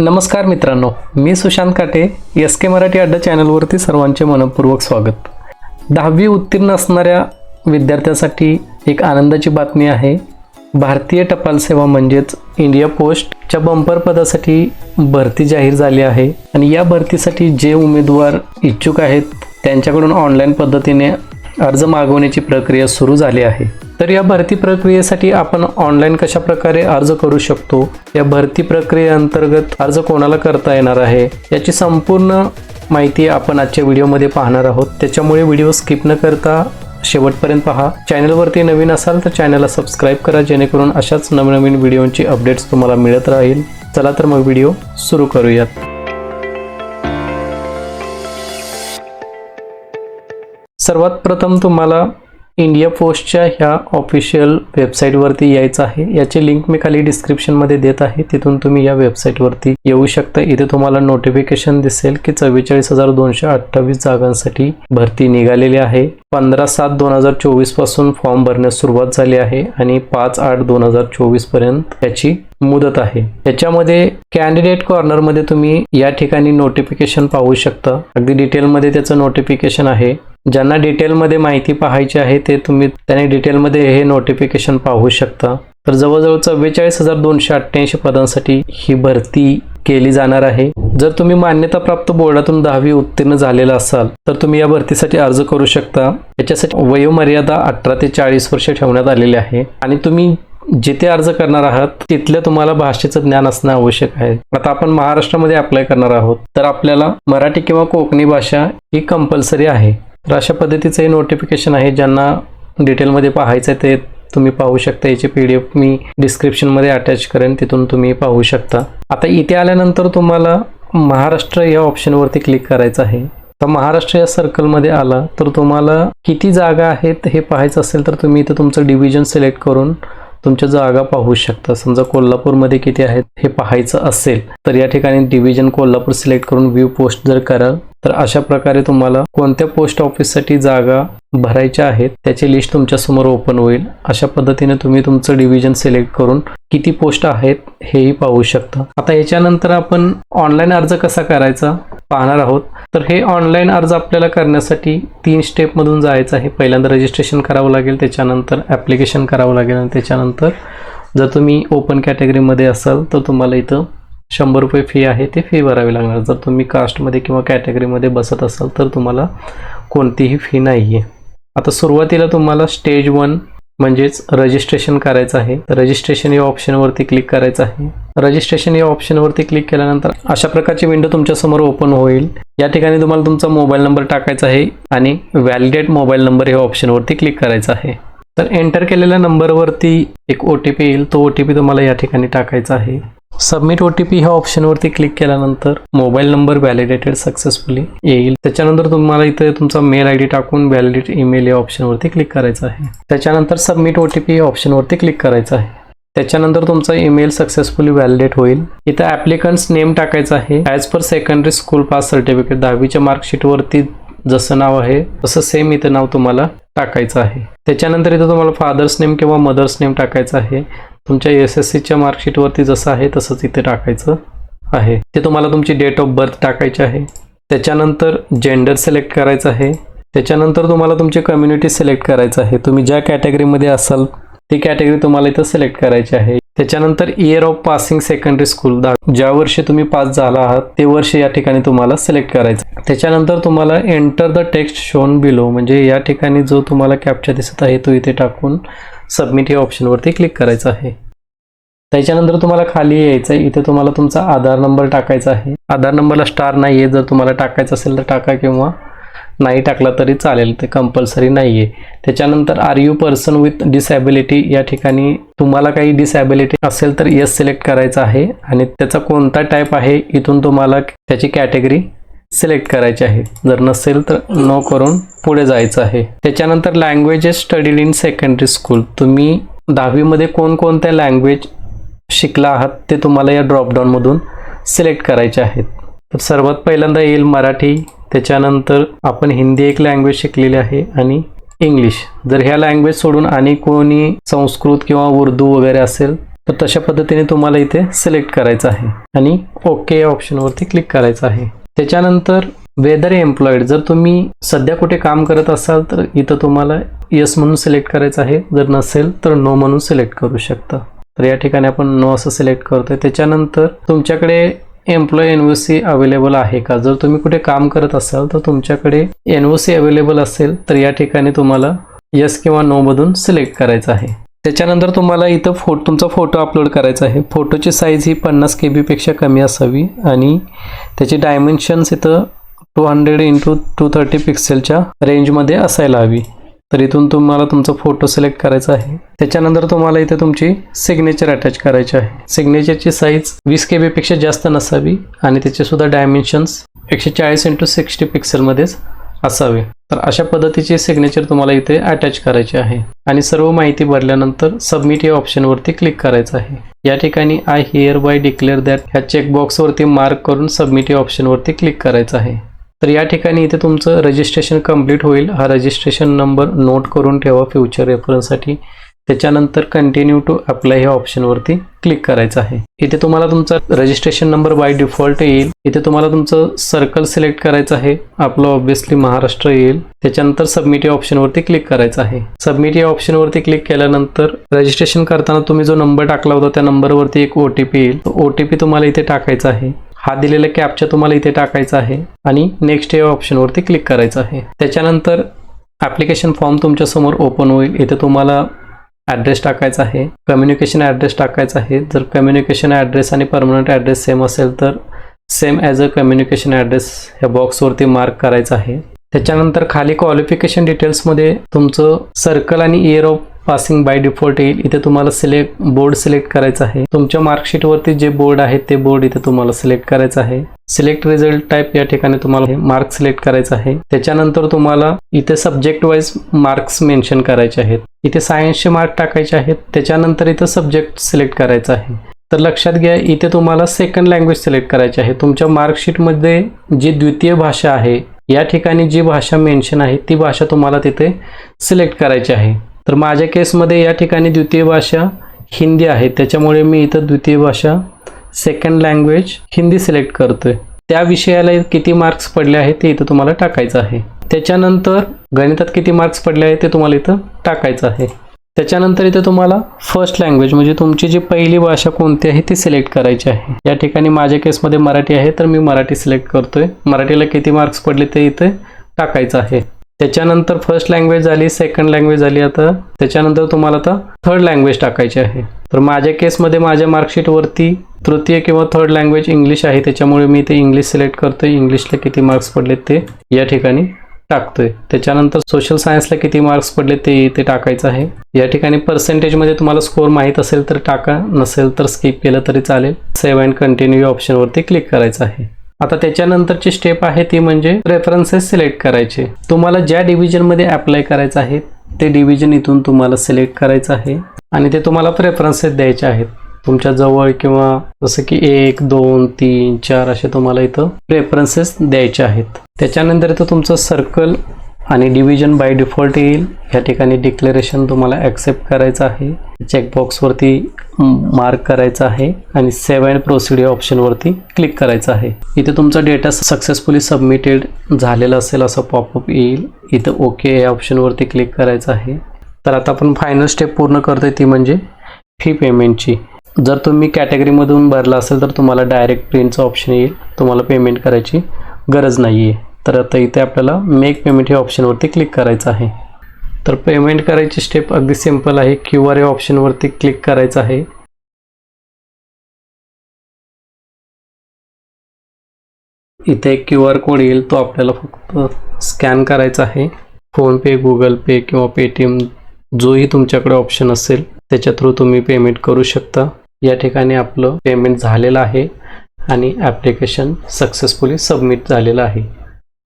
नमस्कार मित्रांनो मी सुशांत काटे एस के मराठी अड्डा चॅनलवरती सर्वांचे मनपूर्वक स्वागत. दहावी उत्तीर्ण असणाऱ्या विद्यार्थ्यासाठी एक आनंदाची बातमी आहे. भारतीय टपाल सेवा म्हणजेच इंडिया पोस्टच्या बंपर पदासाठी भरती जाहीर झाली आहे. आणि या भरतीसाठी जे उमेदवार इच्छुक आहेत त्यांच्याकडून ऑनलाईन पद्धतीने अर्ज मागवण्याची प्रक्रिया सुरू झाली आहे. तर या भरती प्रक्रियेसाठी आपण ऑनलाईन कशा प्रकारे अर्ज करू शकतो? या भरती प्रक्रियेअंतर्गत अर्ज कोणाला करता येणार आहे? याची संपूर्ण माहिती आपण आजच्या व्हिडिओमध्ये पाहणार आहोत. त्याच्यामुळे व्हिडिओ स्किप न करता शेवटपर्यंत पहा. चॅनलवरती नवीन असाल तर चॅनलला सबस्क्राईब करा जेणेकरून अशाच नवनवीन व्हिडिओंची अपडेट्स तुम्हाला मिळत राहील. चला तर मग व्हिडिओ सुरू करूयात. सर्वात प्रथम तुम्हाला इंडिया पोस्टच्या ह्या ऑफिशियल वेबसाईटवरती यायचं आहे. याची लिंक मी खाली डिस्क्रिप्शनमध्ये देत आहे. तिथून तुम्ही या वेबसाईटवरती येऊ शकता. इथे तुम्हाला नोटिफिकेशन दिसेल की चव्वेचाळीस हजार दोनशे अठ्ठावीस जागांसाठी भरती निघालेली आहे. पंधरा सात दोन हजार चोवीसपासून फॉर्म भरण्यास सुरुवात झाली आहे आणि पाच आठ दोन हजार चोवीसपर्यंत याची मुदत आहे. याच्यामध्ये कॅन्डिडेट कॉर्नरमध्ये तुम्ही या ठिकाणी नोटिफिकेशन पाहू शकता. अगदी डिटेलमध्ये त्याचं नोटिफिकेशन आहे. ज्यांना डिटेलमध्ये माहिती पाहायची आहे ते तुम्ही त्याने डिटेलमध्ये हे नोटिफिकेशन पाहू शकता. तर जवळजवळ चव्वेचाळीस हजार दोनशे अठ्ठ्याऐंशी पदांसाठी ही भरती केली जाणार आहे. जर तुम्ही मान्यताप्राप्त बोर्डातून दहावी उत्तीर्ण झालेला असाल तर तुम्ही या भरतीसाठी अर्ज करू शकता. याच्यासाठी वयोमर्यादा अठरा ते चाळीस वर्ष ठेवण्यात आलेली आहे. आणि तुम्ही जिथे अर्ज करणार आहात तिथल्या तुम्हाला भाषेचं ज्ञान असणं आवश्यक आहे. आता आपण महाराष्ट्रामध्ये अप्लाय करणार आहोत. तर आपल्याला मराठी किंवा कोकणी भाषा ही कंपल्सरी आहे. तर अशा पद्धतीचं हे नोटिफिकेशन आहे ज्यांना डिटेलमध्ये पाहायचं आहे ते तुम्ही पाहू शकता. याची पी डी एफ मी डिस्क्रिप्शनमध्ये अटॅच करेन तिथून तुम्ही पाहू शकता. आता इथे आल्यानंतर तुम्हाला महाराष्ट्र या ऑप्शनवरती क्लिक करायचं आहे. तर महाराष्ट्र या सर्कलमध्ये आला तर तुम्हाला किती जागा आहेत हे पाहायचं असेल तर तुम्ही इथं तुमचं डिव्हिजन सिलेक्ट करून तुमच्या जागा पाहू शकता. समजा कोल्हापूरमध्ये किती आहेत हे पाहायचं असेल तर या ठिकाणी डिव्हिजन कोल्हापूर सिलेक्ट करून व्ह्यू पोस्ट जर कराल तर अशा प्रकारे तुम्हाला कोणत्या पोस्ट ऑफिससाठी जागा भरायच्या आहेत त्याची लिस्ट तुमच्यासमोर ओपन होईल. अशा पद्धतीने तुम्ही तुमचं डिव्हिजन सिलेक्ट करून किती पोस्ट आहेत हेही पाहू शकता. आता याच्यानंतर आपण ऑनलाईन अर्ज कसा करायचा पाहणार आहोत. तर हे ऑनलाईन अर्ज आपल्याला करण्यासाठी तीन स्टेपमधून जायचं आहे. पहिल्यांदा रजिस्ट्रेशन करावं लागेल त्याच्यानंतर ॲप्लिकेशन करावं लागेल आणि त्याच्यानंतर जर तुम्ही ओपन कॅटेगरीमध्ये असाल तर तुम्हाला इथं शंभर रुपये फी आहे ते फी भरावी लागणार. जर तुम्ही कास्टमध्ये किंवा कॅटेगरीमध्ये बसत असाल तर तुम्हाला कोणतीही फी नाही आहे आता सुरुवातीला तुम्हाला स्टेज वन म्हणजेच रजिस्ट्रेशन करायचं आहे. रजिस्ट्रेशन या ऑप्शनवरती क्लिक करायचं आहे. रजिस्ट्रेशन या ऑप्शनवरती क्लिक केल्यानंतर अशा प्रकारची विंडो तुमच्यासमोर ओपन होईल. या ठिकाणी तुम्हाला तुमचा मोबाईल नंबर टाकायचा आहे आणि व्हॅलिडेट मोबाईल नंबर या ऑप्शनवरती क्लिक करायचा आहे. तर एंटर केलेल्या नंबरवरती एक ओ टी पी येईल. तो ओ टी पी तुम्हाला या ठिकाणी टाकायचा आहे. सबमिट ओ टी पी ह्या ऑप्शनवरती क्लिक केल्यानंतर मोबाईल नंबर व्हॅलिडेटेड सक्सेसफुली येईल. त्याच्यानंतर तुम्हाला इथे तुमचा मेल आय डी टाकून व्हॅलिडेट ईमेल या ऑप्शनवरती क्लिक करायचं आहे. त्याच्यानंतर सबमिट ओ टी पी या ऑप्शनवरती क्लिक करायचं आहे. त्याच्यानंतर तुमचा ईमेल सक्सेसफुली व्हॅलिडेट होईल. इथं ॲप्लिकंट्स नेम टाकायचं आहे. As per secondary school pass certificate दहावीच्या मार्कशीटवरती जसं नाव आहे तसं सेम इथं नाव तुम्हाला टाकायचं आहे. त्याच्यानंतर इथं तुम्हाला फादर्स नेम किंवा मदर्स नेम टाकायचं आहे. तुमच्या एस एस सीच्या मार्कशीटवरती जसं आहे तसंच इथे टाकायचं आहे. ते तुम्हाला तुमची डेट ऑफ बर्थ टाकायची आहे. त्याच्यानंतर जेंडर सिलेक्ट करायचं आहे. त्याच्यानंतर तुम्हाला तुमची कम्युनिटी सिलेक्ट करायचं आहे. तुम्ही ज्या कॅटेगरीमध्ये असाल ती कॅटेगरी तुम्हाला इथं सिलेक्ट करायची आहे. त्याच्यानंतर year of passing secondary school ज्या वर्षी तुम्ही पास झाला आहात ते वर्ष या ठिकाणी तुम्हाला सिलेक्ट करायचं त्याच्यानंतर तुम्हाला enter the text shown below म्हणजे या ठिकाणी जो तुम्हाला कॅप्चर दिसत आहे तो इथे टाकून सबमिट या ऑप्शनवरती क्लिक करायचं आहे. त्याच्यानंतर तुम्हाला खाली यायचं आहे इथे तुम्हाला तुमचा आधार नंबर टाकायचा आहे. आधार नंबरला स्टार नाही आहे जर तुम्हाला टाकायचं असेल तर टाका किंवा नाही टाकला तरी चालेल. ते कंपल्सरी नाही आहे त्याच्यानंतर are you person with disability या ठिकाणी तुम्हाला काही डिसॅबिलिटी असेल तर येस सिलेक्ट करायचं आहे. आणि त्याचा कोणता टाईप आहे? इथून तुम्हाला त्याची कॅटेगरी सिलेक्ट करायचे आहे जर नसेल तर नो करून पुढे जायचं आहे. त्याच्यानंतर languages studied in secondary school तुम्ही दहावीमध्ये कोणकोणत्या लँग्वेज शिकला आहात ते तुम्हाला या ड्रॉपडाऊनमधून सिलेक्ट करायचे आहेत. तर सर्वात पहिल्यांदा येईल मराठी त्याच्यानंतर आपण हिंदी एक लँग्वेज शिकलेली आहे आणि इंग्लिश. जर ह्या लँग्वेज सोडून आणि कोणी संस्कृत किंवा उर्दू वगैरे असेल तर तशा पद्धतीने तुम्हाला इथे सिलेक्ट करायचं आहे. आणि ओके या ऑप्शनवरती क्लिक करायचं आहे. त्याच्यानंतर वेदर एम्प्लॉईड जर तुम्ही सध्या कुठे काम करत असाल तर इथं तुम्हाला यस म्हणून सिलेक्ट करायचं आहे. जर नसेल तर नो म्हणून सिलेक्ट करू शकता. तर या ठिकाणी आपण नो असं सिलेक्ट करतोय. त्याच्यानंतर तुमच्याकडे employ N O C available आहे का? जर तुम्ही कुठे काम करत असाल तर तुमच्याकडे एन ओ सी अवेलेबल असेल तर या ठिकाणी तुम्हाला यस किंवा नो मधून सिलेक्ट करायचं आहे. त्याच्यानंतर तुम्हाला इथं फो तुमचा फोटो अपलोड करायचा आहे. फोटोची साईज ही पन्नास के बीपेक्षा कमी असावी आणि त्याचे डायमेन्शन्स इथं two hundred into two thirty पिक्सेलच्या रेंजमध्ये असायला हवी. तर इथून तुम्हाला तुमचा फोटो सिलेक्ट करायचा आहे. त्याच्यानंतर तुम्हाला इथे तुमची सिग्नेचर अटॅच करायची आहे. सिग्नेचरची साईज वीस के बीपेक्षा जास्त नसावी आणि त्याचे सुद्धा डायमेन्शन्स एकशे चाळीस इंटू सिक्स्टी पिक्सेलमध्येच असावे. तर अशा पद्धतीचे सिग्नेचर तुम्हाला इथे अटॅच करायचे आहे. आणि सर्व माहिती भरल्यानंतर सबमिट या ऑप्शनवरती क्लिक करायचं आहे. या ठिकाणी I hereby declare that ह्या चेकबॉक्सवरती मार्क करून सबमिट या ऑप्शनवरती क्लिक करायचं आहे. तर या ठिकाणी इथे तुमचं रजिस्ट्रेशन कंप्लीट होईल. हा रजिस्ट्रेशन नंबर नोट करून ठेवा फ्युचर रेफरन्ससाठी त्याच्यानंतर कंटिन्यू टू अप्लाय ह्या ऑप्शनवरती क्लिक करायचं आहे. इथे तुम्हाला तुमचा रजिस्ट्रेशन नंबर बाय डिफॉल्ट येईल. इथे तुम्हाला तुमचं सर्कल सिलेक्ट करायचं आहे. आपलं ऑब्व्हियसली महाराष्ट्र येईल. त्याच्यानंतर सबमिट या ऑप्शनवरती क्लिक करायचं आहे. सबमिट या ऑप्शनवरती क्लिक केल्यानंतर रजिस्ट्रेशन करताना तुम्ही जो नंबर टाकला होता त्या नंबरवरती एक ओ टी पी येईल. ओ टी पी तुम्हाला इथे टाकायचा आहे. हा दिलेला कॅपचा तुम्हाला इथे टाकायचा आहे. आणि नेक्स्ट या ऑप्शनवरती क्लिक करायचं आहे. त्याच्यानंतर ॲप्लिकेशन फॉर्म तुमच्यासमोर ओपन होईल. इथे तुम्हाला ॲड्रेस टाकायचा आहे. कम्युनिकेशन ॲड्रेस टाकायचा आहे. जर कम्युनिकेशन ॲड्रेस आणि परमनंट ॲड्रेस सेम असेल तर same as a communication address ह्या बॉक्सवरती मार्क करायचा आहे. त्याच्यानंतर खाली क्वालिफिकेशन डिटेल्समध्ये तुमचं सर्कल आणि year of passing by default येईल. इथे तुम्हाला सिलेक्ट बोर्ड सिलेक्ट करायचा आहे. तुमच्या मार्कशीटवरती जे बोर्ड आहे ते बोर्ड इथे तुम्हाला सिलेक्ट करायचं आहे. सिलेक्ट रिझल्ट टाईप या ठिकाणी तुम्हाला मार्क सिलेक्ट करायचा आहे. त्याच्यानंतर तुम्हाला इथे सब्जेक्ट वाईज मार्क्स मेन्शन करायचे आहेत. इथे सायन्सचे मार्क टाकायचे आहेत. त्याच्यानंतर इथे सब्जेक्ट सिलेक्ट करायचा आहे. तर लक्षात घ्या इथे तुम्हाला सेकंड लँग्वेज सिलेक्ट करायची आहे. तुमच्या मार्कशीटमध्ये जी द्वितीय भाषा आहे या ठिकाणी जी भाषा मेन्शन आहे ती भाषा तुम्हाला तिथे सिलेक्ट करायची आहे. तर माझ्या केसमध्ये या ठिकाणी द्वितीय भाषा हिंदी आहे. त्याच्यामुळे मी इथं द्वितीय भाषा सेकंड लँग्वेज हिंदी सिलेक्ट करतोय. त्या विषयाला किती मार्क्स पडले आहेत ते इथं तुम्हाला टाकायचं आहे. त्याच्यानंतर गणितात किती मार्क्स पडले आहेत ते तुम्हाला इथं टाकायचं आहे. त्याच्यानंतर इथं तुम्हाला फर्स्ट लँग्वेज म्हणजे तुमची जी पहिली भाषा कोणती आहे ती सिलेक्ट करायची आहे. या ठिकाणी माझ्या केसमध्ये मराठी आहे तर मी मराठी सिलेक्ट करतोय. मराठीला किती मार्क्स पडले ते इथे टाकायचं आहे. त्याच्यानंतर फर्स्ट लँग्वेज झाली सेकंड लँग्वेज झाली. आता त्याच्यानंतर तुम्हाला आता थर्ड लँग्वेज टाकायची आहे. तर माझ्या केसमध्ये माझ्या मार्कशीटवरती तृतीय किंवा थर्ड लँग्वेज इंग्लिश आहे. त्याच्यामुळे मी ते इंग्लिश सिलेक्ट करतो इंग्लिशला किती मार्क्स पडले ते या ठिकाणी टाकतोय. त्याच्यानंतर सोशल सायन्सला किती मार्क्स पडले ते इथे टाकायचं आहे. या ठिकाणी पर्सेंटेजमध्ये तुम्हाला स्कोअर माहीत असेल तर टाका. नसेल तर स्किप केलं तरी चालेल. सेव्ह अँड कंटिन्यू ऑप्शनवरती क्लिक करायचं आहे. आता त्याच्यानंतरची स्टेप आहे ती म्हणजे रेफरन्सेस सिलेक्ट करायचे. तुम्हाला ज्या डिव्हिजनमध्ये अप्लाय करायचं आहे ते डिव्हिजन इथून तुम्हाला सिलेक्ट करायचं आहे आणि ते तुम्हाला प्रेफरन्सेस द्यायचे आहेत. तुमच्या जवळ किंवा जसं की एक दोन तीन चार असे तुम्हाला इथं प्रेफरन्सेस द्यायचे आहेत. त्याच्यानंतर इथं तुमचं सर्कल आणि डिव्हिजन बाय डिफॉल्ट येईल. या ठिकाणी डिक्लेरेशन तुम्हाला ॲक्सेप्ट करायचं आहे. चेकबॉक्सवरती मार्क करायचा आहे आणि सेव्ह अँड प्रोसिड या ऑप्शनवरती क्लिक करायचं आहे. इथे तुमचा डेटा सक्सेसफुली सबमिटेड झालेला असेल असं पॉपअप येईल. इथं ओके या ऑप्शनवरती क्लिक करायचं आहे. तर आता आपण फायनल स्टेप पूर्ण करतोय ती म्हणजे फी पेमेंटची जर तुम्ही कॅटेगरीमधून भरला असेल तर तुम्हाला डायरेक्ट प्रिंटचं ऑप्शन येईल. तुम्हाला पेमेंट करायची गरज नाही आहे तर आता इथे आपल्याला मेक पेमेंट या ऑप्शनवरती क्लिक करायचं आहे. तर पेमेंट करायची स्टेप अगदी सिंपल आहे. क्यू आर या ऑप्शनवरती क्लिक करायचं आहे. इथे एक क्यू आर कोड येईल तो आपल्याला फक्त स्कॅन करायचा आहे. फोनपे गुगल पे किंवा पेटीएम जोही तुमच्याकडे ऑप्शन असेल त्याच्या थ्रू तुम्ही पेमेंट करू शकता. या ठिकाणी आपलं पेमेंट झालेलं आहे आणि ॲप्लिकेशन सक्सेसफुली सबमिट झालेलं आहे.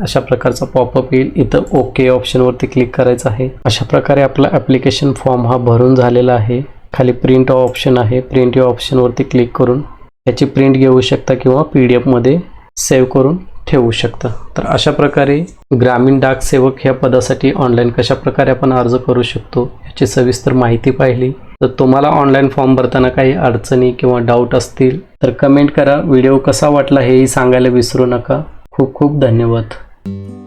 अशा प्रकारचा पॉपअप येईल. इथं ओके ऑप्शनवरती क्लिक करायचं आहे. अशा प्रकारे आपला ॲप्लिकेशन फॉर्म हा भरून झालेला आहे. खाली प्रिंट ऑप्शन आहे. प्रिंट या ऑप्शनवरती क्लिक करून याची प्रिंट घेऊ शकता किंवा पी डी एफमध्ये सेव्ह करून ठेवू शकता. तर अशा प्रकारे ग्रामीण डाक सेवक ह्या पदासाठी ऑनलाईन कशा प्रकारे आपण अर्ज करू शकतो याची सविस्तर माहिती पाहिली. तर तुम्हाला ऑनलाईन फॉर्म भरताना काही अडचणी किंवा डाऊट असतील तर कमेंट करा. व्हिडिओ कसा वाटला हेही सांगायला विसरू नका. खूप खूप धन्यवाद. you